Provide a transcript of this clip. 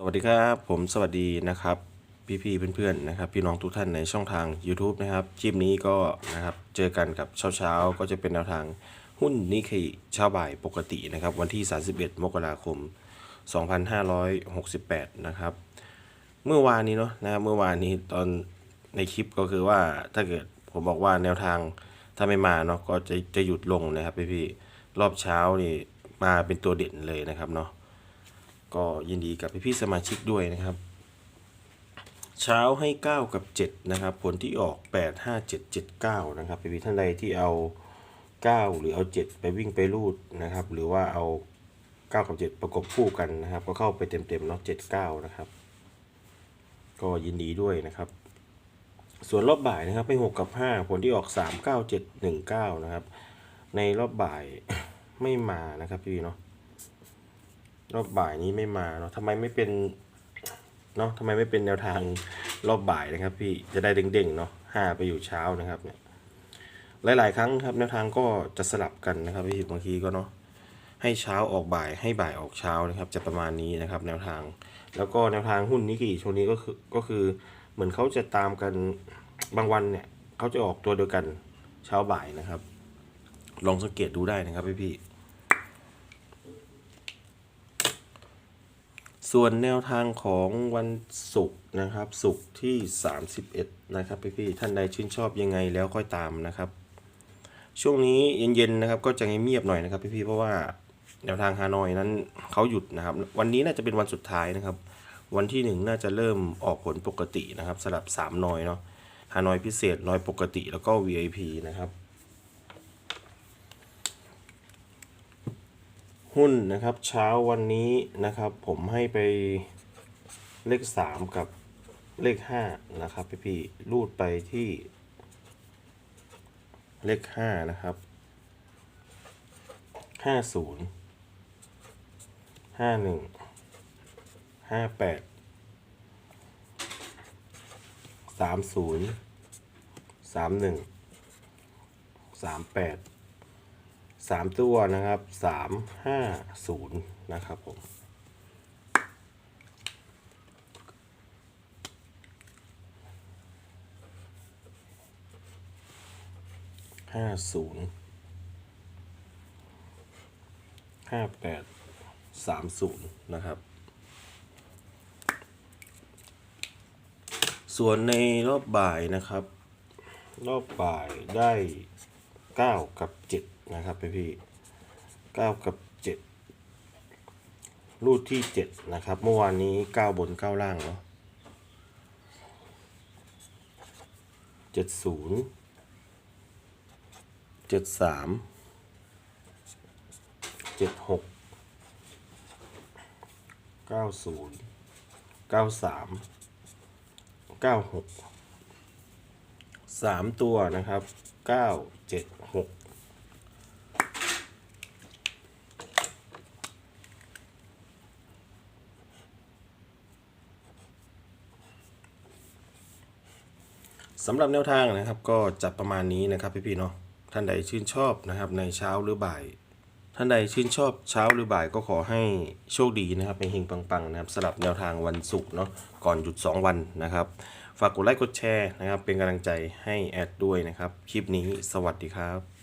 สวัสดีครับผมสวัสดีนะครับ พี่ๆเพื่อนๆนะครับ พี่น้องทุกท่านในช่องทาง YouTube นะครับคลิปนี้ก็นะครับเจอกันกับเช้าๆ ก็จะเป็นแนวทางหุ้นนิเคอิเช้าบ่ายปกตินะครับ วันที่ 31 มกราคม 2568 นะครับ เมื่อวานนี้เนาะนะครับเมื่อวานนี้ตอนในคลิปก็คือว่าถ้าเกิดผมบอกว่าแนวทางถ้าไม่มาเนาะก็จะจะหยุดลงนะครับพี่ๆรอบเช้านี่มาเป็นตัวเด่นเลยนะครับเนาะ ก็ยินดีกับพี่ๆสมาชิกด้วยนะครับ เช้าให้ 9 กับ 7 นะครับ ผลที่ออก 8 5 7 7 9 นะครับพี่ๆท่านใดที่เอา 9 หรือเอา 7 ไปวิ่งไปรูดนะครับ หรือว่าเอา 9 กับ 7 ประกบคู่กันนะครับ ก็เข้าไปเต็มๆเนาะ79 นะครับ ก็ยินดีด้วยนะครับส่วนรอบบ่ายนะครับให้6กับ 5 ผลที่ออก 3 9 7 1 9 นะครับ ในรอบบ่ายไม่มานะครับพี่เนาะ รอบบ่ายนี้ไม่มาเนาะทำไมไม่เป็นเนาะทำไมไม่เป็นแนวทางรอบบ่ายนะครับ พี่จะได้เด้งๆเนาะห้าไปอยู่เช้านะครับเนี่ยหลายๆครั้งครับแนวทางก็จะสลับกันนะครับพี่บางทีก็เนาะให้เช้าออกบ่ายให้บ่ายออกเช้านะครับ จะประมาณนี้นะครับ แนวทาง แล้วก็แนวทางหุ้นนิกเกิช่วงนี้ก็คือก็คือเหมือนเขาจะตามกันบางวันเนี่ยเขาจะออกตัวเดียวกันเช้าบ่ายนะครับ ลองสังเกตดูได้นะครับพี่พี่ ส่วนแนวทางของวันศุกร์นะครับศุกร์ที่ 31 นะครับพี่ๆท่านใดชื่นชอบยังไงแล้วค่อยตามนะครับ ช่วงนี้เย็นๆนะครับก็จะเงียบๆหน่อยนะครับพี่ๆเพราะว่าแนวทางฮานอยนั้นเขาหยุดนะครับ วันนี้น่าจะเป็นวันสุดท้ายนะครับ วันที่หนึ่งน่าจะเริ่มออกผลปกตินะครับสำหรับ3นอยเนาะฮานอยพิเศษนอยปกติแล้วก็ VIP นะครับ หุ้นนะครับ เช้าวันนี้นะครับ ผมให้ไปเลข 3 กับเลข 5 นะครับ พี่พี่ลูดไปที่เลข 5 นะครับ 50 51 58 30 31 38 สามตัวนะครับสามห้าศูนย์นะครับผมห้าศูนย์ห้าแปดสามศูนย์นะครับ ส่วนในรอบบ่ายนะครับ รอบบ่ายได้เก้ากับเจ็ด นะครับพี่เก้ากับเจ็ดรูดที่เจ็ดนะครับ เมื่อวานนี้เก้าบนเก้าล่างเนาะเจ็ดศูนย์เจ็ดสามเจ็ดหกเก้าศูนย์เก้าสามเก้าหกสามตัวนะครับเก้าเจ็ดหก สำหรับแนวทางนะครับก็จัดประมาณนี้นะครับพี่ๆเนาะท่านใดชื่นชอบนะครับในเช้าหรือบ่าย ท่านใดชื่นชอบเช้าหรือบ่ายก็ขอให้โชคดีนะครับในเฮงปังๆนะครับสำหรับแนวทางวันศุกร์เนาะก่อนหยุด 2 วันนะครับ ฝากกดไลค์กดแชร์นะครับเป็นกำลังใจให้แอดด้วยนะครับ คลิปนี้สวัสดีครับ